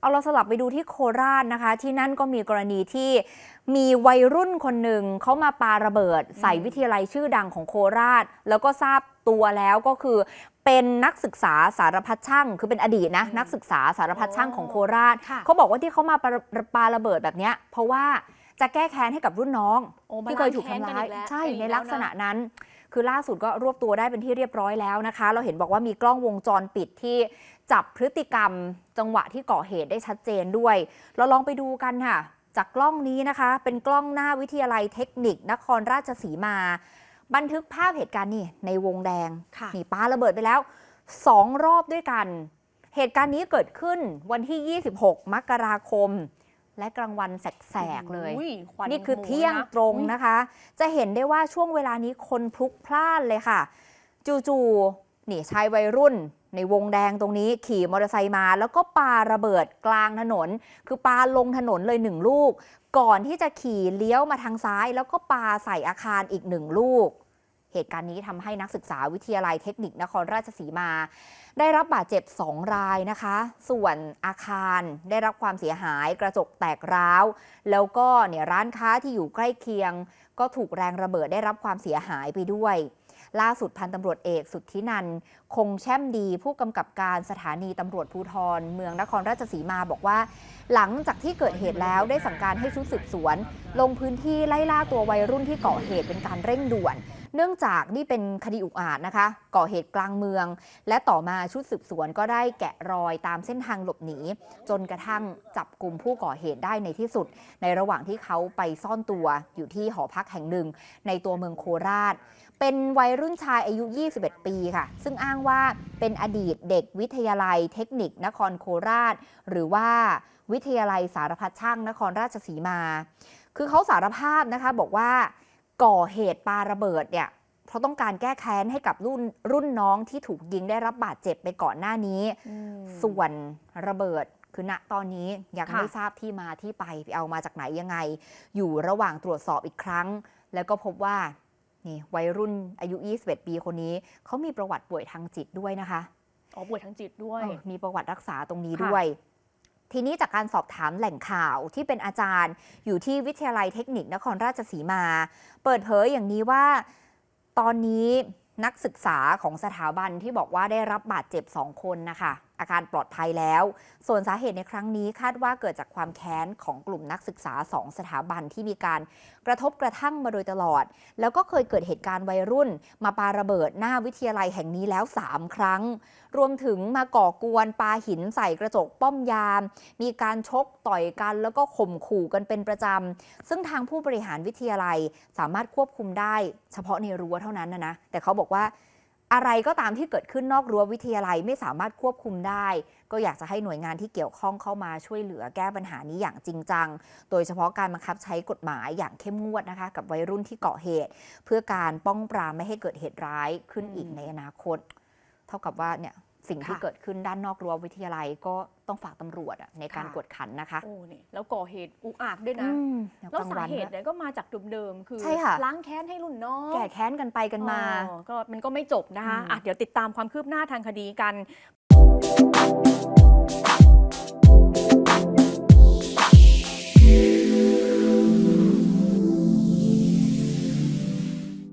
เอาเราสลับไปดูที่โคราชนะคะ ที่นั่นก็มีกรณีที่มีวัยรุ่นคนหนึ่งเขามาปาระเบิด ใส่วิทยาลัยชื่อดังของโคราช แล้วก็ทราบตัวแล้วก็คือเป็นนักศึกษาสารพัดช่าง คือเป็นอดีตนะอืมนักศึกษาสารพัดช่างของโคราชค่ะเขาบอกว่าที่เขามาปาปาระเบิดแบบเนี้ยเพราะว่าจะแก้แค้นให้กับรุ่นน้องโอ้มาที่เคยถูกล้างแค้นทำร้ายกันอีกแล้วใช่อีกในแล้วลักษณะนะนั้น คือล่าสุดก็รวบตัวได้เป็นที่เรียบร้อยแล้วนะคะ เราเห็นบอกว่ามีกล้องวงจรปิดที่ จับพฤติกรรมจังหวะที่ก่อเหตุได้ชัดเจนด้วย เราลองไปดูกันค่ะ จากกล้องนี้นะคะ เป็นกล้องหน้าวิทยาลัยเทคนิคนครราชสีมา บันทึกภาพเหตุการณ์นี่ในวงแดงค่ะนี่ปาระเบิดไปแล้วสองรอบด้วยกัน เหตุการณ์นี้เกิดขึ้นวันที่ 26 มกราคม และกลางวันแสกๆเลยอุ้ควันนี่คือหมูเที่ยงนะตรงนะคะ จะเห็นได้ว่าช่วงเวลานี้คนพลุกพล่านเลยค่ะ จู่ๆนี่ชายวัยรุ่น ในวงแดงตรงนี้ขี่มอเตอร์ไซค์มา แล้วก็ปาระเบิดกลางถนน คือปาลงถนนเลยหนึ่งลูก ก่อนที่จะขี่เลี้ยวมาทางซ้าย แล้วก็ปาใส่อาคารอีกหนึ่งลูก เหตุการณ์นี้ทำให้นักศึกษาวิทยาลัยเทคนิคนครราชสีมา ได้รับบาดเจ็บ 2 รายนะคะ ส่วนอาคารได้รับความเสียหายกระจกแตกร้าว แล้วก็เนี่ยร้านค้าที่อยู่ใกล้เคียง ก็ถูกแรงระเบิดได้รับความเสียหายไปด้วย ล่าสุดพันตำรวจเอกสุทธินันท์คงแช่มดีผู้กำกับการสถานีตำรวจภูธรเมืองนครราชสีมาบอกว่า หลังจากที่เกิดเหตุแล้วได้สั่งการให้ชุดสืบสวน ลงพื้นที่ไล่ล่าตัววัยรุ่นที่ก่อเหตุเป็นการเร่งด่วน เนื่องจากนี่เป็นคดีอุกอาจนะคะ ก่อเหตุกลางเมือง และต่อมาชุดสืบสวนก็ได้แกะรอยตามเส้นทางหลบหนี จนกระทั่งจับกลุ่มผู้ก่อเหตุได้ในที่สุด ในระหว่างที่เขาไปซ่อนตัวอยู่ที่หอพักแห่งหนึ่ง ในตัวเมืองโคราช เป็นวัยรุ่นชายอายุ 21 ปีค่ะ ซึ่งอ้างว่าเป็นอดีตเด็กวิทยาลัย เทคนิคนครโคราช หรือว่าวิทยาลัยสารพัดช่างนครราชสีมา คือเขาสารภาพนะคะบอกว่า ก่อเหตุปาระเบิดเนี่ยเพราะต้องการแก้แค้นให้กับรุ่นรุ่นน้องที่ถูกยิงได้รับบาดเจ็บไปก่อนหน้านี้อืมส่วนระเบิดคือณตอนนี้ยังค่ะไม่ทราบที่มาที่ไปไปเอามาจากไหนยังไง อยู่ระหว่างตรวจสอบอีกครั้ง แล้วก็พบว่านี่วัยรุ่นอายุ 21 ปีคนนี้ เขามีประวัติป่วยทางจิตด้วยนะคะ อ๋อ ป่วยทางจิตด้วยเออมีประวัติรักษาตรงนี้ค่ะด้วย ทีนี้จากการสอบถามแหล่งข่าวที่เป็นอาจารย์ อยู่ที่วิทยาลัยเทคนิคนครราชสีมา เปิดเผยอย่างนี้ว่า ตอนนี้นักศึกษาของสถาบันที่บอกว่าได้รับบาดเจ็บ2คนนะคะ อาการปลอดภัยแล้ว ส่วนสาเหตุในครั้งนี้คาดว่าเกิดจากความแค้นของกลุ่มนักศึกษา 2 สถาบันที่มีการกระทบกระทั่งมาโดยตลอด แล้วก็เคยเกิดเหตุการณ์วัยรุ่น มาปาระเบิดหน้าวิทยาลัยแห่งนี้แล้ว 3 ครั้ง รวมถึงมาก่อกวนปาหินใส่กระจกป้อมยาม มีการชกต่อยกันแล้วก็ข่มขู่กันเป็นประจำ ซึ่งทางผู้บริหารวิทยาลัยสามารถควบคุมได้ เฉพาะในรั้วเท่านั้นนะนะ แต่เขาบอกว่า อะไรก็ตามที่เกิดขึ้นนอกรั้ววิทยาลัยไม่สามารถควบคุมได้ ก็อยากจะให้หน่วยงานที่เกี่ยวข้องเข้ามาช่วยเหลือแก้ปัญหานี้อย่างจริงจัง โดยเฉพาะการบังคับใช้กฎหมายอย่างเข้มงวดนะคะ กับวัยรุ่นที่เกาะเหตุ เพื่อการป้องปรามไม่ให้เกิดเหตุร้ายขึ้นอีกในอนาคต เท่ากับว่าเนี่ย สิ่งที่ค่ะเกิดขึ้นด้านนอกรั้ววิทยาลัยก็ต้องฝากตำรวจอะในการค่ะกวดขันนะคะโอ้นี่แล้วก่อเหตุอุกอาจด้วยนะอืมแล้วกลางสาวันเหตุด้วยเนี่ยก็มาจากเดิมๆคือใช่ค่ะล้างแค้นให้รุ่นน้องแก่แค้นกันไปกันมาอ๋อก็มันก็ไม่จบนะคะอืมอะเดี๋ยวติดตามความคืบหน้าทางคดีกัน